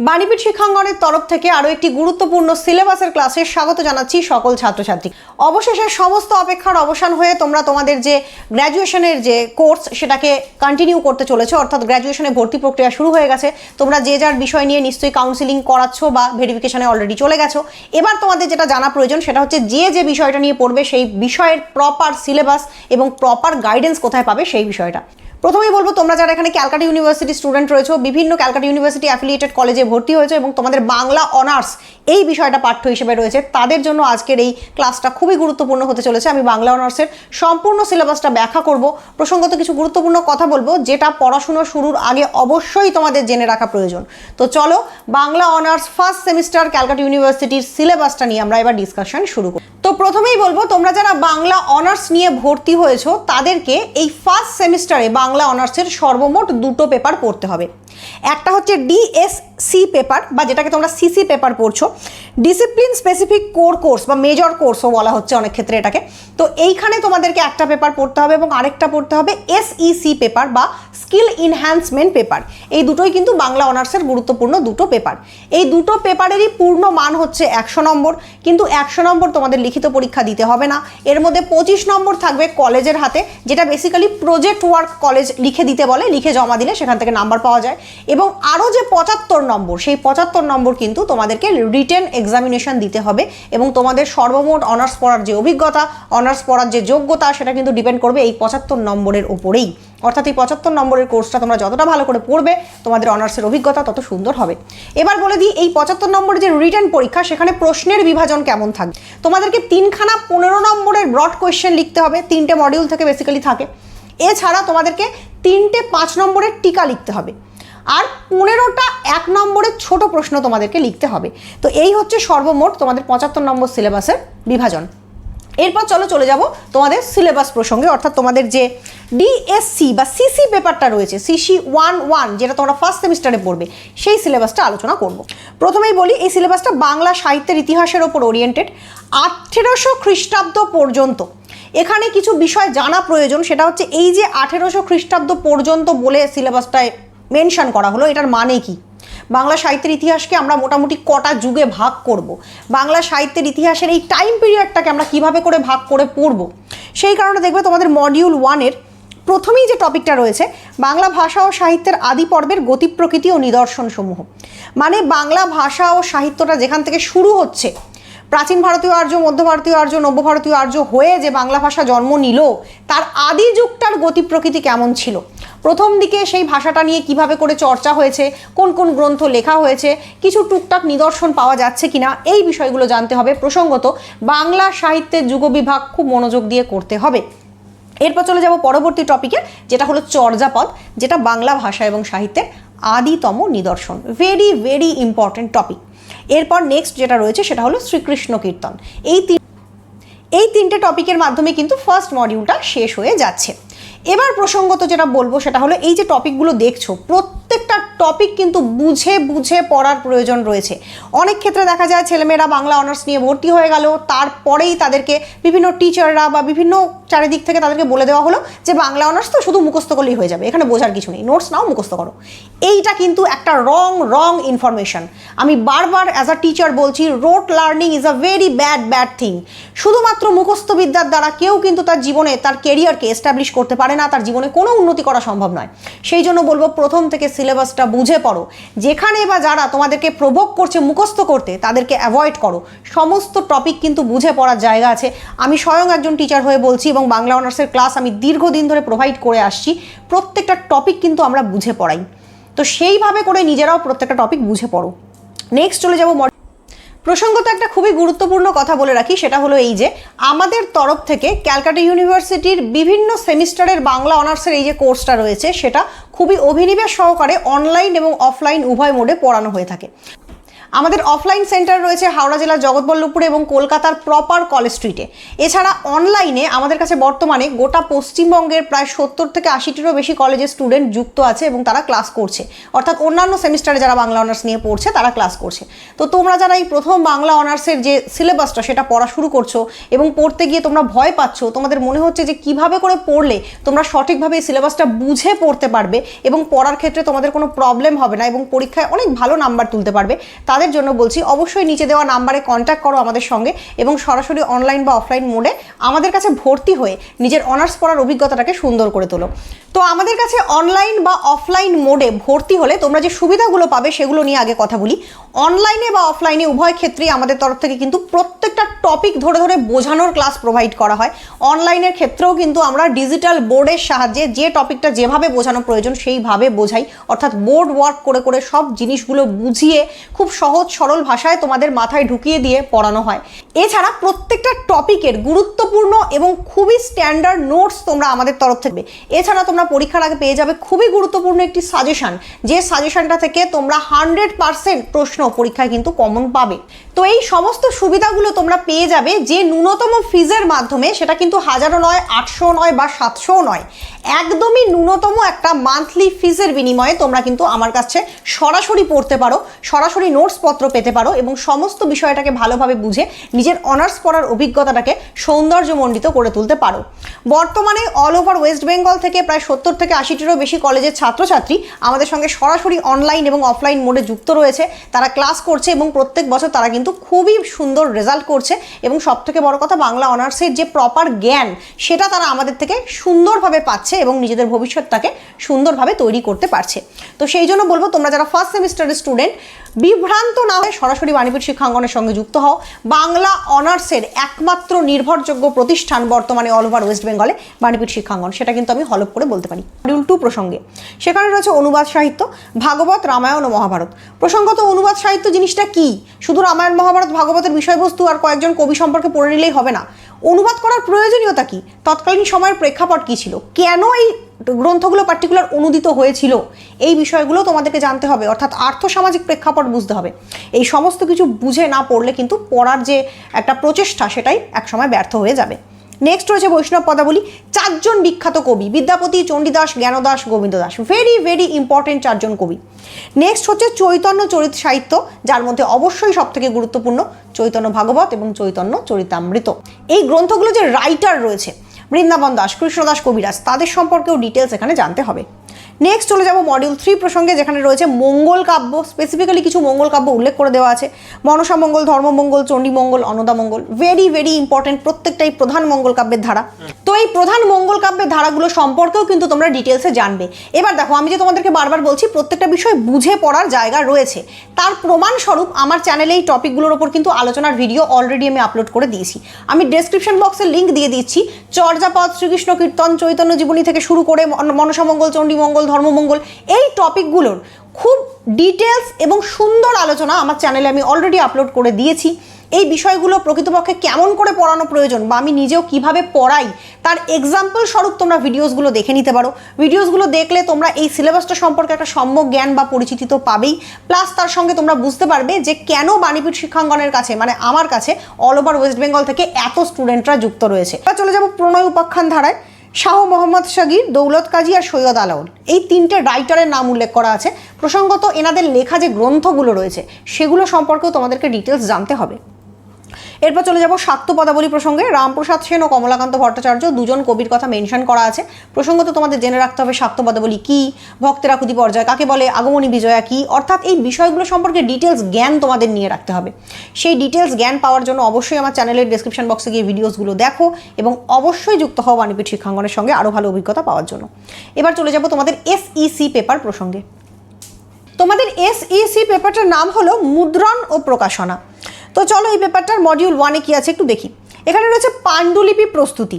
বাণীপীঠ শিক্ষাঙ্গনের তরফ থেকে আরও একটি গুরুত্বপূর্ণ সিলেবাসের ক্লাসে স্বাগত জানাচ্ছি সকল ছাত্রছাত্রী। অবশেষে সমস্ত অপেক্ষার অবসান হয়ে তোমরা তোমাদের যে গ্র্যাজুয়েশনের যে কোর্স সেটাকে কন্টিনিউ করতে চলেছো, অর্থাৎ গ্র্যাজুয়েশনে ভর্তি প্রক্রিয়া শুরু হয়ে গেছে, তোমরা যে যার বিষয় নিয়ে নিশ্চয়ই কাউন্সিলিং করাচ্ছ বা ভেরিফিকেশনে অলরেডি চলে গেছো। এবার তোমাদের যেটা জানা প্রয়োজন সেটা হচ্ছে যে যে বিষয়টা নিয়ে পড়বে সেই বিষয়ের প্রপার সিলেবাস এবং প্রপার গাইডেন্স কোথায় পাবে সেই বিষয়টা। প্রথমেই বলব, তোমরা যারা এখানে ক্যালকাটা ইউনিভার্সিটি স্টুডেন্ট রয়েছো, বিভিন্ন ক্যালকাটা ইউনিভার্সিটি অ্যাফিলিয়েটেড কলেজে ভর্তি হয়েছে এবং তোমাদের বাংলা অনার্স এই বিষয়টা পাঠ্য হিসেবে রয়েছে, তাদের জন্য আজকের এই ক্লাসটা খুবই গুরুত্বপূর্ণ হতে চলেছে। আমি বাংলা অনার্সের সম্পূর্ণ সিলেবাসটা ব্যাখ্যা করব। প্রসঙ্গত কিছু গুরুত্বপূর্ণ কথা বলব, যেটা পড়াশুনো শুরুর আগে অবশ্যই তোমাদের জেনে রাখা প্রয়োজন। তো চলো, Bangla honours first semester Calcutta ইউনিভার্সিটির সিলেবাসটা নিয়ে আমরা এবার ডিসকাশন শুরু করি। তো প্রথমেই বলব, তোমরা যারা বাংলা অনার্স নিয়ে ভর্তি হয়েছো, তাদেরকে এই ফার্স্ট সেমিস্টারে বাংলা অনার্সের সর্বমোট দুটো পেপার পড়তে হবে। একটা হচ্ছে ডিএসসি পেপার বা যেটাকে তোমরা সিসি পেপার পড়ছো। ডিসিপ্লিন স্পেসিফিক কোর কোর্স বা মেজর কোর্সও বলা হচ্ছে অনেক ক্ষেত্রে এটাকে। তো এইখানে তোমাদেরকে একটা পেপার পড়তে হবে এবং আরেকটা পড়তে হবে এসইসি পেপার বা স্কিল ইনহ্যান্সমেন্ট পেপার এই দুটোই কিন্তু বাংলা অনার্সের গুরুত্বপূর্ণ দুটো পেপার এই দুটো পেপারেরই পূর্ণ মান হচ্ছে একশো নম্বর। কিন্তু একশো নম্বর তোমাদের লিখিত পরীক্ষা দিতে হবে না। এর মধ্যে পঁচিশ নম্বর থাকবে কলেজের হাতে, যেটা বেসিক্যালি প্রজেক্ট ওয়ার্ক কলেজ লিখে দিতে বলে, লিখে জমা দিলে সেখান থেকে নাম্বার পাওয়া যায়। এবং আরও যে পঁচাত্তর নম্বর, সেই পঁচাত্তর নম্বর কিন্তু তোমাদেরকে রিটেন এক্সামিনেশন দিতে হবে এবং তোমাদের সর্বমোট অনার্স পড়ার যে অভিজ্ঞতা অনার্স পড়ার যে যোগ্যতা, সেটা কিন্তু ডিপেন্ড করবে এই পঁচাত্তর নম্বরের ওপরেই অর্থাৎ এই পঁচাত্তর নম্বরের কোর্সটা তোমরা যতটা ভালো করে পড়বে, তোমাদের অনার্সের অভিজ্ঞতা তত সুন্দর হবে। এবার বলে দিই, এই পঁচাত্তর নম্বরের যে রিটার্ন পরীক্ষা, সেখানে প্রশ্নের বিভাজন কেমন থাকবে তোমাদেরকে তিনখানা পনেরো নম্বরের ব্রড কোয়েশ্চেন লিখতে হবে, তিনটে মডিউল থেকে বেসিক্যালি থাকে। এছাড়া তোমাদেরকে তিনটে পাঁচ নম্বরের টিকা লিখতে হবে। আর পনেরোটা এক নম্বরের ছোট প্রশ্ন তোমাদেরকে লিখতে হবে। তো এই হচ্ছে সর্বমোট তোমাদের পঁচাত্তর নম্বর সিলেবাসের বিভাজন। এরপর চলো চলে যাব তোমাদের সিলেবাস প্রসঙ্গে, অর্থাৎ তোমাদের যে ডিএসসি বা সিসি পেপারটা রয়েছে সিসি ওয়ান ওয়ান যেটা তোমরা ফার্স্ট সেমিস্টারে পড়বে, সেই সিলেবাসটা আলোচনা করব। প্রথমেই বলি, এই সিলেবাসটা বাংলা সাহিত্যের ইতিহাসের ওপর ওরিয়েন্টেড আঠেরোশো খ্রিস্টাব্দ পর্যন্ত। এখানে কিছু বিষয় জানা প্রয়োজন, সেটা হচ্ছে এই যে আঠেরোশো খ্রিস্টাব্দ পর্যন্ত বলে সিলেবাসটায় মেনশন করা হলো, এটার মানে কি? বাংলা সাহিত্যের ইতিহাসকে আমরা মোটামুটি কটা যুগে ভাগ করব। বাংলা সাহিত্যের ইতিহাসের এই টাইম পিরিয়ডটাকে আমরা কীভাবে করে ভাগ করে পড়ব? সেই কারণে দেখবে তোমাদের মডিউল ওয়ানের প্রথমেই যে টপিকটা রয়েছে, বাংলা ভাষা ও সাহিত্যের আদি পর্বের গতি, প্রকৃতি ও নিদর্শন সমূহ মানে বাংলা ভাষা ও সাহিত্যটা যেখান থেকে শুরু হচ্ছে, প্রাচীন ভারতীয় আর্য, মধ্য ভারতীয় আর্য, নব্য ভারতীয় আর্য হয়ে যে বাংলা ভাষা জন্ম নিল, তার আদি যুগটার গতি, প্রকৃতি কেমন ছিল? প্রথম দিকে সেই ভাষাটা নিয়ে কীভাবে করে চর্চা হয়েছে, কোন কোন গ্রন্থ লেখা হয়েছে, কিছু টুকটাক নিদর্শন পাওয়া যাচ্ছে কিনা, এই বিষয়গুলো জানতে হবে। প্রসঙ্গত, বাংলা সাহিত্যের যুগবিভাগ খুব মনোযোগ দিয়ে করতে হবে। এরপর চলে যাব পরবর্তী টপিকে যেটা হলো চর্যাপদ, যেটা বাংলা ভাষা এবং সাহিত্যের আদিতম নিদর্শন। ভেরি ভেরি ইম্পর্টেন্ট টপিক এরপর নেক্সট যেটা রয়েছে, সেটা হলো শ্রীকৃষ্ণ কীর্তন। এই তিন এই তিনটে টপিকের মাধ্যমে কিন্তু ফার্স্ট মডিউলটা শেষ হয়ে যাচ্ছে। এবার প্রসঙ্গত যেটা বলব সেটা হলো এই যে টপিকগুলো দেখছ, প্রত্যেকটা টপিক কিন্তু বুঝে বুঝে পড়ার প্রয়োজন রয়েছে। অনেক ক্ষেত্রে দেখা যায় ছেলেমেয়েরা বাংলা অনার্স নিয়ে ভর্তি হয়ে গেল, তারপরেই তাদেরকে বিভিন্ন টিচাররা বা বিভিন্ন চারিদিক থেকে তাদেরকে বলে দেওয়া হলো যে বাংলা অনার্স তো শুধু মুখস্থ করলেই হয়ে যাবে, এখানে বোঝার কিছু নেই নোটস নাও মুখস্থ করো। এইটা কিন্তু একটা রং রং ইনফরমেশন আমি বারবার অ্যাজ আ টিচার বলছি rote learning is a very bad bad thing শুধুমাত্র মুখস্থবিদ্যার দ্বারা কেউ কিন্তু তার জীবনে, তার কেরিয়ারকে এস্টাবলিশ করতে পারে না, তার জীবনে কোনো উন্নতি করা সম্ভব নয়। সেই জন্য বলব, প্রথম থেকে সিলেবাসটা বুঝে পড়ো। যেখানে বা যারা তোমাদেরকে প্রভোগ করছে, মুখস্থ করতে, তাদেরকে অ্যাভয়েড করো। সমস্ত টপিক কিন্তু বুঝে পড়ার জায়গা আছে। আমি স্বয়ং একজন টিচার হয়ে বলছি এবং বাংলা অনার্সের ক্লাস আমি দীর্ঘদিন ধরে প্রোভাইড করে আসছি। প্রত্যেকটা টপিক কিন্তু আমরা বুঝে পড়াই। তো সেইভাবে করে নিজেরাও প্রত্যেকটা টপিক বুঝে পড়ো। নেক্সট চলে যাব প্রসঙ্গত একটা খুবই গুরুত্বপূর্ণ কথা বলে রাখি, সেটা হলো এই যে, আমাদের তরফ থেকে ক্যালকাটা ইউনিভার্সিটির বিভিন্ন সেমিস্টারের বাংলা অনার্সের এই যে কোর্সটা রয়েছে, সেটা খুবই অভিনিবেশ সহকারে অনলাইন এবং অফলাইন উভয় মোডে পড়ানো হয়ে থাকে। আমাদের অফলাইন সেন্টার রয়েছে হাওড়া জেলার জগৎবল্লভপুরে এবং কলকাতার প্রপার কলেজ স্ট্রিটে এছাড়া অনলাইনে আমাদের কাছে বর্তমানে গোটা পশ্চিমবঙ্গের প্রায় সত্তর থেকে আশিটিরও বেশি কলেজের স্টুডেন্ট যুক্ত আছে এবং তারা ক্লাস করছে। অর্থাৎ অন্যান্য সেমিস্টারে যারা বাংলা অনার্স নিয়ে পড়ছে, তারা ক্লাস করছে। তো তোমরা যারা এই প্রথম বাংলা অনার্সের যে সিলেবাসটা সেটা পড়া শুরু করছ এবং পড়তে গিয়ে তোমরা ভয় পাচ্ছ, তোমাদের মনে হচ্ছে যে কীভাবে করে পড়লে তোমরা সঠিকভাবে এই সিলেবাসটা বুঝে পড়তে পারবে এবং পড়ার ক্ষেত্রে তোমাদের কোনো প্রবলেম হবে না এবং পরীক্ষায় অনেক ভালো নাম্বার তুলতে পারবে তাদের জন্য বলছি, অবশ্যই নিচে দেওয়া নাম্বারে কন্ট্যাক্ট করো আমাদের সঙ্গে এবং সরাসরি অনলাইন বা অফলাইন মোডে আমাদের কাছে ভর্তি হয়ে নিজের অনার্স পড়ার অভিজ্ঞতাটাকে সুন্দর করে তোলো। তো আমাদের কাছে অনলাইন বা অফলাইন মোডে ভর্তি হলে তোমরা যে সুবিধাগুলো পাবে সেগুলো নিয়ে আগে কথা বলি। অনলাইনে বা অফলাইনে উভয় ক্ষেত্রেই আমাদের তরফ থেকে কিন্তু প্রত্যেকটা টপিক ধরে ধরে বোঝানোর ক্লাস প্রোভাইড করা হয়। অনলাইনের ক্ষেত্রেও কিন্তু আমরা ডিজিটাল বোর্ডের সাহায্যে যে টপিকটা যেভাবে বোঝানো প্রয়োজন সেইভাবে বোঝাই। অর্থাৎ বোর্ড ওয়ার্ক করে করে সব জিনিসগুলো বুঝিয়ে খুব সহজ, সরল ভাষায় তোমাদের মাথায় ঢুকিয়ে দিয়ে পড়ানো হয়। এছাড়া প্রত্যেকটা টপিকের গুরুত্বপূর্ণ এবং খুবই স্ট্যান্ডার্ড নোটস তোমরা আমাদের তরফ থেকে এছাড়া তোমরা পরীক্ষার আগে পেয়ে যাবে খুবই গুরুত্বপূর্ণ একটি সাজেশন যে সাজেশনটা থেকে তোমরা হান্ড্রেড পার্সেন্ট প্রশ্ন পরীক্ষায় কিন্তু কমন পাবে। তো এই সমস্ত সুবিধাগুলো তোমরা পেয়ে যাবে যে ন্যূনতম ফিজের মাধ্যমে, সেটা কিন্তু হাজারো নয় আটশো নয় বা সাতশোও নয়। একদমই ন্যূনতম একটা মান্থলি ফিজের বিনিময়ে তোমরা কিন্তু আমার কাছে সরাসরি পড়তে পারো। সরাসরি নোটস পত্র পেতে পারো এবং সমস্ত বিষয়টাকে ভালোভাবে বুঝে নিজের অনার্স পড়ার অভিজ্ঞতাটাকে সৌন্দর্যমণ্ডিত করে তুলতে পারো। বর্তমানে অল ওভার ওয়েস্ট বেঙ্গল থেকে প্রায় সত্তর থেকে আশিটিরও বেশি কলেজের ছাত্রছাত্রী আমাদের সঙ্গে সরাসরি অনলাইন এবং অফলাইন মোডে যুক্ত রয়েছে। তারা ক্লাস করছে এবং প্রত্যেক বছর তারা কিন্তু খুবই সুন্দর রেজাল্ট করছে এবং সব থেকে বড় কথা বাংলা অনার্সের যে প্রপার জ্ঞান, সেটা তারা আমাদের থেকে সুন্দরভাবে পাচ্ছে এবং নিজেদের ভবিষ্যৎটাকে সুন্দরভাবে তৈরি করতে পারছে। তো সেই জন্য বলব তোমরা যারা ফার্স্ট সেমিস্টারের স্টুডেন্ট বিভ্রান্ত না হয়ে সরাসরি বাণীপুর শিক্ষাঙ্গনের সঙ্গে যুক্ত হও। বাংলা অনার্সের একমাত্র নির্ভরযোগ্য প্রতিষ্ঠান বর্তমানে অল ওভার ওয়েস্ট বেঙ্গলে বাণীপীঠ শিক্ষাঙ্গন সেটা কিন্তু আমি হলপ করে বলতে পারি। মডিউল টু প্রসঙ্গে। সেখানে রয়েছে অনুবাদ সাহিত্য, ভাগবত, রামায়ণ ও মহাভারত। প্রসঙ্গত অনুবাদ সাহিত্য জিনিসটা কি? শুধু রামায়ণ, মহাভারত, ভাগবতের বিষয়বস্তু আর কয়েকজন কবি সম্পর্কে পড়ে নিলেই হবে না। অনুবাদ করার প্রয়োজনীয়তা কি? তৎকালীন সময়ের প্রেক্ষাপট কী ছিল? কেন এই গ্রন্থগুলো পার্টিকুলার অনুদিত হয়েছিল? এই বিষয়গুলো তোমাদেরকে জানতে হবে। অর্থাৎ আর্থসামাজিক প্রেক্ষাপট বুঝতে হবে। এই সমস্ত কিছু বুঝে না পড়লে কিন্তু পড়ার যে একটা প্রচেষ্টা, সেটাই একসময় ব্যর্থ হয়ে যাবে। নেক্সট রয়েছে বৈষ্ণব পদাবলী, চারজন বিখ্যাত কবি, Vidyapati, Chandidas, Jnanadas Gobinda Das very very important চারজন কবি। নেক্সট হচ্ছে চৈতন্য চরিত সাহিত্য, যার মধ্যে অবশ্যই সব থেকে গুরুত্বপূর্ণ, চৈতন্য ভাগবত এবং চৈতন্য চরিতামৃত। এই গ্রন্থগুলো যে রাইটার রয়েছে, বৃন্দাবন দাস, কৃষ্ণদাস কবিরাজ, তাদের সম্পর্কেও ডিটেলস এখানে জানতে হবে। নেক্সট চলে যাব মডিউল থ্রি প্রসঙ্গে, যেখানে রয়েছে মঙ্গল কাব্য। স্পেসিফিক্যালি কিছু মঙ্গল কাব্য উল্লেখ করে দেওয়া আছে। Manasa Mangal Dharmamangal Chandimangal Annada Mangal. Very very important প্রত্যেকটাই প্রধান মঙ্গল কাব্যের ধারা। তো এই প্রধান মঙ্গল কাব্যের ধারাগুলো সম্পর্কেও কিন্তু তোমরা ডিটেলসে জানবে। এবার দেখো, আমি যে তোমাদেরকে বারবার বলছি, প্রত্যেকটা বিষয় বুঝে পড়ার জায়গা রয়েছে। তার প্রমাণস্বরূপ আমার চ্যানেলে এই টপিকগুলোর ওপর কিন্তু আলোচনার ভিডিও অলরেডি আমি আপলোড করে দিয়েছি। আমি ডেসক্রিপশন বক্সে লিঙ্ক দিয়ে দিচ্ছি। চর্যাপদ, শ্রীকৃষ্ণ কীর্তন, চৈতন্য জীবনী থেকে শুরু করে মন- মনসামঙ্গল চণ্ডীমঙ্গল ধর্মমঙ্গল, এই টপিকগুলোর খুব ডিটেলস এবং সুন্দর আলোচনা আমার চ্যানেলে আমি অলরেডি আপলোড করে দিয়েছি। এই বিষয়গুলো প্রকৃতপক্ষে কেমন করে পড়ানো প্রয়োজন বা আমি নিজেও কীভাবে পড়াই, তার এক্সাম্পল স্বরূপ তোমরা ভিডিওসগুলো দেখে নিতে পারো। ভিডিওসগুলো দেখলে তোমরা এই সিলেবাসটা সম্পর্কে একটা সম্যক জ্ঞান বা পরিচিতি তো পাবেই। প্লাস তার সঙ্গে তোমরা বুঝতে পারবে যে কেন বাণীপীঠ শিক্ষাঙ্গনের কাছে মানে আমার কাছে অল ওভার ওয়েস্ট বেঙ্গল থেকে এত স্টুডেন্টরা যুক্ত রয়েছে। চলে যাব প্রণয় উপাখ্যান ধারায়। শাহ মোহাম্মদ শাগির, দৌলত কাজী আর সৈয়দ আলাউল। এই তিনটে রাইটারের নাম উল্লেখ করা আছে। প্রসঙ্গত, এনাদের লেখা যে গ্রন্থগুলো রয়েছে, সেগুলো সম্পর্কেও তোমাদেরকে ডিটেলস জানতে হবে। এরপর চলে যাব শাক্ত পদাবলী প্রসঙ্গে। রামপ্রসাদ সেন ও কমলাকান্ত ভট্টাচার্য দুজন কবির কথা মেনশন করা আছে। প্রসঙ্গত তোমাদের জেনে রাখতে হবে শাক্ত পদাবলী কী, ভক্তের আকুতি পর্যায় কাকে বলে, আগমনী বিজয়া কী, অর্থাৎ এই বিষয়গুলো সম্পর্কে ডিটেলস জ্ঞান তোমাদের নিয়ে রাখতে হবে। সেই ডিটেলস জ্ঞান পাওয়ার জন্য অবশ্যই আমার চ্যানেলের ডিসক্রিপশন বক্সে গিয়ে ভিডিওসগুলো দেখো এবং অবশ্যই যুক্ত হও বাণীপীঠ শিক্ষাঙ্গনের সঙ্গে আরও ভালো অভিজ্ঞতা পাওয়ার জন্য। এবার চলে যাব তোমাদের এসইসি পেপার প্রসঙ্গে। তোমাদের এসইসি পেপারটার নাম হলো মুদ্রণ ও প্রকাশনা। তো চলো এই ব্যাপারটার মডিউল ওয়ানে কি আছে একটু দেখি। এখানে রয়েছে পাণ্ডুলিপি প্রস্তুতি,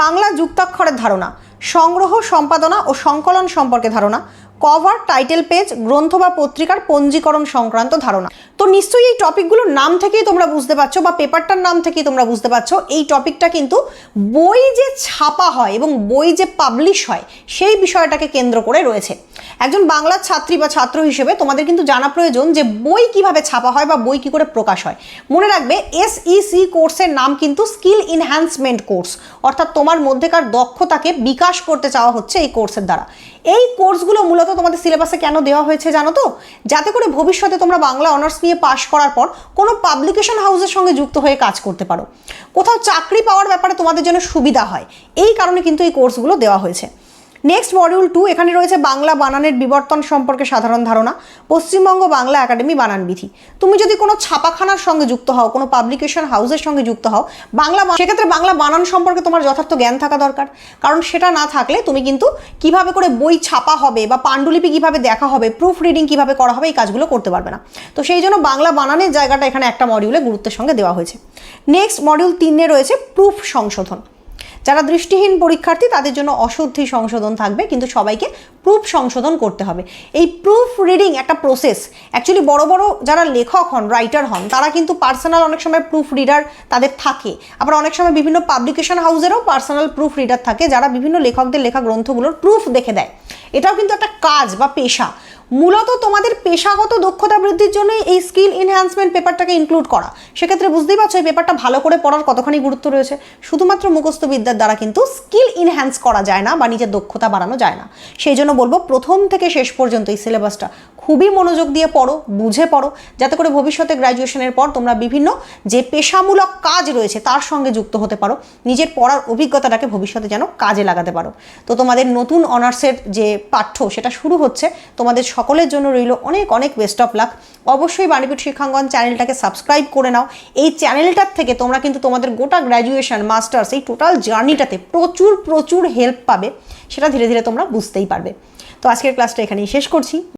বাংলা যুক্তাক্ষরের ধারণা, সংগ্রহ সম্পাদনা ও সংকলন সম্পর্কে ধারণা কভার টাইটেল পেজ গ্রন্থ বা পত্রিকার পঞ্জীকরণ সংক্রান্ত ধারণা। তো নিশ্চয়ই এই টপিকগুলোর নাম থেকেই তোমরা বুঝতে পারছ বা পেপারটার নাম থেকেই তোমরা বুঝতে পারছ, এই টপিকটা কিন্তু বই যে ছাপা হয় এবং বই যে পাবলিশ হয়, সেই বিষয়টাকে কেন্দ্র করে রয়েছে। একজন বাংলার ছাত্রী বা ছাত্র হিসেবে তোমাদের কিন্তু জানা প্রয়োজন যে বই কীভাবে ছাপা হয় বা বই কি করে প্রকাশ হয়। মনে রাখবে এসইসি কোর্সের নাম কিন্তু স্কিল ইনহ্যান্সমেন্ট কোর্স অর্থাৎ তোমার মধ্যেকার দক্ষতাকে বিকাশ করতে চাওয়া হচ্ছে এই কোর্সের দ্বারা। এই কোর্সগুলো মূলত তোমাদের সিলেবাসে কেন দেওয়া হয়েছে জানো তো? যাতে করে ভবিষ্যতে তোমরা বাংলা অনার্স নিয়ে পাশ করার পর কোনো পাবলিকেশন হাউসের সঙ্গে যুক্ত হয়ে কাজ করতে পারো। কোথাও চাকরি পাওয়ার ব্যাপারে তোমাদের জন্য সুবিধা হয়। এই কারণে কিন্তু এই কোর্সগুলো দেওয়া হয়েছে। নেক্সট মডিউল টু এখানে রয়েছে বাংলা বানানের বিবর্তন সম্পর্কে সাধারণ ধারণা। পশ্চিমবঙ্গ বাংলা একাডেমি বানান বিধি। তুমি যদি কোনো ছাপাখানার সঙ্গে যুক্ত হও, কোনো পাবলিকেশন হাউসের সঙ্গে যুক্ত হও, বাংলা সেক্ষেত্রে বাংলা বানান সম্পর্কে তোমার যথার্থ জ্ঞান থাকা দরকার। কারণ সেটা না থাকলে তুমি কিন্তু কীভাবে করে বই ছাপা হবে বা পাণ্ডুলিপি কীভাবে দেখা হবে প্রুফ রিডিং কীভাবে করা হবে, এই কাজগুলো করতে পারবে না। তো সেই জন্য বাংলা বানানের জায়গাটা এখানে একটা মডিউলে গুরুত্বের সঙ্গে দেওয়া হয়েছে। নেক্সট মডিউল তিনে রয়েছে প্রুফ সংশোধন। যারা দৃষ্টিহীন পরীক্ষার্থী, তাদের জন্য অশুদ্ধি সংশোধন থাকবে, কিন্তু সবাইকে প্রুফ সংশোধন করতে হবে। এই প্রুফ রিডিং একটা প্রসেস অ্যাকচুয়ালি বড় বড় যারা লেখক হন রাইটার হন, তারা কিন্তু পার্সোনাল অনেক সময় প্রুফ রিডার তাদের থাকে। আবার অনেক সময় বিভিন্ন পাবলিকেশন হাউসেরও পার্সোনাল প্রুফ রিডার থাকে, যারা বিভিন্ন লেখকদের লেখা গ্রন্থগুলোর প্রুফ দেখে দেয়। এটাও কিন্তু একটা কাজ বা পেশা। মূলত তোমাদের পেশাগত দক্ষতা বৃদ্ধির জন্য এই স্কিল এনহ্যান্সমেন্ট পেপারটাকে ইনক্লুড করা। সেক্ষেত্রে বুঝতেই পারছ, এই পেপারটা ভালো করে পড়ার কতখানি গুরুত্ব রয়েছে। শুধুমাত্র মুখস্থ বিদ্যার দ্বারা কিন্তু স্কিল ইনহ্যান্স করা যায় না বা নিজের দক্ষতা বাড়ানো যায় না। সেই জন্য বলব, প্রথম থেকে শেষ পর্যন্ত এই সিলেবাসটা খুবই মনোযোগ দিয়ে পড়ো, বুঝে পড়ো, যাতে করে ভবিষ্যতে গ্র্যাজুয়েশনের পর তোমরা বিভিন্ন যে পেশামূলক কাজ রয়েছে তার সঙ্গে যুক্ত হতে পারো, নিজের পড়ার অভিজ্ঞতাটাকে ভবিষ্যতে যেন কাজে লাগাতে পারো। তো তোমাদের নতুন অনার্সের যে পাঠ্য সেটা শুরু হচ্ছে, তোমাদের সকলের জন্য রইল অনেক অনেক বেস্ট অফ লাক অবশ্যই বাণীপীঠ শিক্ষাঙ্গন চ্যানেলটাকে সাবস্ক্রাইব করে নাও। এই চ্যানেলটার থেকে তোমরা কিন্তু তোমাদের গোটা গ্র্যাজুয়েশন মাস্টার্স এই টোটাল জার্নিটাতে প্রচুর প্রচুর হেল্প পাবে, সেটা ধীরে ধীরে তোমরা বুঝতেই পারবে। তো আজকের ক্লাসটা এখানেই শেষ করছি।